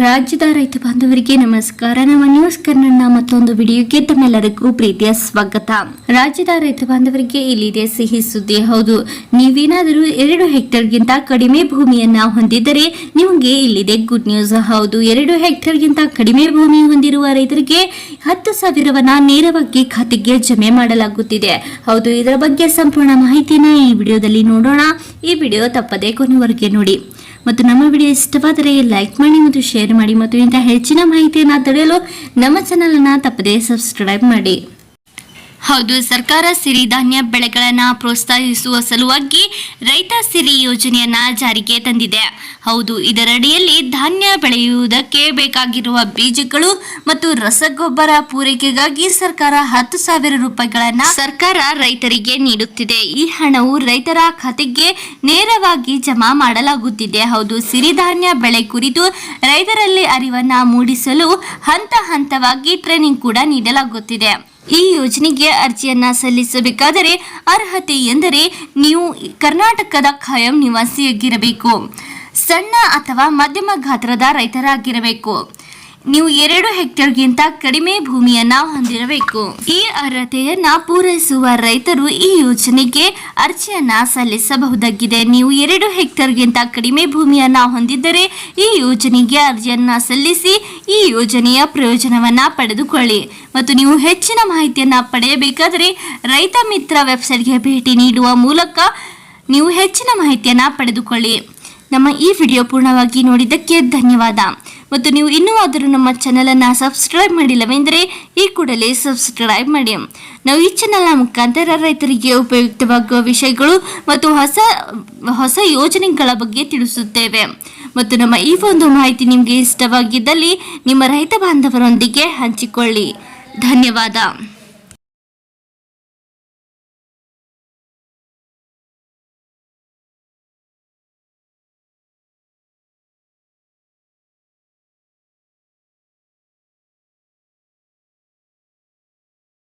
ರಾಜ್ಯದ ರೈತ ಬಾಂಧವರಿಗೆ ನಮಸ್ಕಾರ. ನಮ್ಮ ನ್ಯೂಸ್ ಕನ್ನಡ ಮತ್ತೊಂದು ವಿಡಿಯೋಗೆ ತಮ್ಮೆಲ್ಲರಿಗೂ ಪ್ರೀತಿಯ ಸ್ವಾಗತ. ರಾಜ್ಯದ ರೈತ ಬಾಂಧವರಿಗೆ ಇಲ್ಲಿದೆ ಸಿಹಿ ಸುದ್ದಿ. ಹೌದು, ನೀವೇನಾದರೂ ಎರಡು ಹೆಕ್ಟೇರ್ಗಿಂತ ಕಡಿಮೆ ಭೂಮಿಯನ್ನ ಹೊಂದಿದ್ದರೆ ನಿಮಗೆ ಇಲ್ಲಿದೆ ಗುಡ್ ನ್ಯೂಸ್ ಹೌದು, ಎರಡು ಹೆಕ್ಟೇರ್ಗಿಂತ ಕಡಿಮೆ ಭೂಮಿ ಹೊಂದಿರುವ ರೈತರಿಗೆ ಹತ್ತು ಸಾವಿರವನ್ನ ನೇರವಾಗಿ ಖಾತೆಗೆ ಜಮೆ ಮಾಡಲಾಗುತ್ತಿದೆ. ಹೌದು, ಇದರ ಬಗ್ಗೆ ಸಂಪೂರ್ಣ ಮಾಹಿತಿನ ಈ ವಿಡಿಯೋದಲ್ಲಿ ನೋಡೋಣ. ಈ ವಿಡಿಯೋ ತಪ್ಪದೆ ಕೊನೆವರೆಗೆ ನೋಡಿ. ಮತ್ತು ನಮ್ಮ ವಿಡಿಯೋ ಇಷ್ಟವಾದರೆ ಲೈಕ್ ಮಾಡಿ ಮತ್ತು ಶೇರ್ ಮಾಡಿ ಮತ್ತು ಇಂತಹ ಹೆಚ್ಚಿನ ಮಾಹಿತಿಯನ್ನು ತಡೆಯಲು ನಮ್ಮ ಚಾನಲ್ ಅನ್ನ ತಪ್ಪದೇ ಸಬ್ಸ್ಕ್ರೈಬ್ ಮಾಡಿ. ಹೌದು, ಸರ್ಕಾರ ಸಿರಿಧಾನ್ಯ ಬೆಳೆಗಳನ್ನ ಪ್ರೋತ್ಸಾಹಿಸುವ ಸಲುವಾಗಿ ರೈತ ಸಿರಿ ಯೋಜನೆಯನ್ನ ಜಾರಿಗೆ ತಂದಿದೆ. ಹೌದು, ಇದರಡಿಯಲ್ಲಿ ಧಾನ್ಯ ಬೆಳೆಯುವುದಕ್ಕೆ ಬೇಕಾಗಿರುವ ಬೀಜಗಳು ಮತ್ತು ರಸಗೊಬ್ಬರ ಪೂರೈಕೆಗಾಗಿ ಸರ್ಕಾರ ಹತ್ತು ಸಾವಿರ ರೂಪಾಯಿಗಳನ್ನ ಸರ್ಕಾರ ರೈತರಿಗೆ ನೀಡುತ್ತಿದೆ. ಈ ಹಣವು ರೈತರ ಖಾತೆಗೆ ನೇರವಾಗಿ ಜಮಾ ಮಾಡಲಾಗುತ್ತಿದೆ. ಹೌದು ಸಿರಿಧಾನ್ಯ ಬೆಳೆ ಕುರಿತು ರೈತರಲ್ಲಿ ಅರಿವನ್ನ ಮೂಡಿಸಲು ಹಂತ ಹಂತವಾಗಿ ಟ್ರೈನಿಂಗ್ ಕೂಡ ನೀಡಲಾಗುತ್ತಿದೆ. ಈ ಯೋಜನೆಗೆ ಅರ್ಜಿಯನ್ನ ಸಲ್ಲಿಸಬೇಕಾದರೆ ಅರ್ಹತೆ ಎಂದರೆ ನೀವು ಕರ್ನಾಟಕದ ಖಾಯಂ ನಿವಾಸಿಯಾಗಿರಬೇಕು. ಸಣ್ಣ ಅಥವಾ ಮಧ್ಯಮ ಗಾತ್ರದ ರೈತರಾಗಿರಬೇಕು. ನೀವು ಎರಡು ಹೆಕ್ಟೇರ್ಗಿಂತ ಕಡಿಮೆ ಭೂಮಿಯನ್ನ ಹೊಂದಿರಬೇಕು. ಈ ಅರ್ಹತೆಯನ್ನ ಪೂರೈಸುವ ರೈತರು ಈ ಯೋಜನೆಗೆ ಅರ್ಜಿಯನ್ನ ಸಲ್ಲಿಸಬಹುದಾಗಿದೆ. ನೀವು ಎರಡು ಹೆಕ್ಟೇರ್ಗಿಂತ ಕಡಿಮೆ ಭೂಮಿಯನ್ನ ಹೊಂದಿದ್ದರೆ ಈ ಯೋಜನೆಗೆ ಅರ್ಜಿಯನ್ನ ಸಲ್ಲಿಸಿ ಈ ಯೋಜನೆಯ ಪ್ರಯೋಜನವನ್ನ ಪಡೆದುಕೊಳ್ಳಿ. ಮತ್ತು ನೀವು ಹೆಚ್ಚಿನ ಮಾಹಿತಿಯನ್ನ ಪಡೆಯಬೇಕಾದರೆ ರೈತ ಮಿತ್ರ ವೆಬ್ಸೈಟ್ಗೆ ಭೇಟಿ ನೀಡುವ ಮೂಲಕ ನೀವು ಹೆಚ್ಚಿನ ಮಾಹಿತಿಯನ್ನ ಪಡೆದುಕೊಳ್ಳಿ. ನಮ್ಮ ಈ ವಿಡಿಯೋ ಪೂರ್ಣವಾಗಿ ನೋಡಿದ್ದಕ್ಕೆ ಧನ್ಯವಾದ. ಮತ್ತು ನೀವು ಇನ್ನೂ ಆದರೂ ನಮ್ಮ ಚಾನಲನ್ನು ಸಬ್ಸ್ಕ್ರೈಬ್ ಮಾಡಿಲ್ಲವೆಂದರೆ ಈ ಕೂಡಲೇ ಸಬ್ಸ್ಕ್ರೈಬ್ ಮಾಡಿ. ನಾವು ಈ ಚಾನಲ್ನ ಮುಖಾಂತರ ರೈತರಿಗೆ ಉಪಯುಕ್ತವಾಗುವ ವಿಷಯಗಳು ಮತ್ತು ಹೊಸ ಹೊಸ ಯೋಜನೆಗಳ ಬಗ್ಗೆ ತಿಳಿಸುತ್ತೇವೆ. ಮತ್ತು ನಮ್ಮ ಈ ಒಂದು ಮಾಹಿತಿ ನಿಮಗೆ ಇಷ್ಟವಾಗಿದ್ದಲ್ಲಿ ನಿಮ್ಮ ರೈತ ಬಾಂಧವರೊಂದಿಗೆ ಹಂಚಿಕೊಳ್ಳಿ. ಧನ್ಯವಾದ.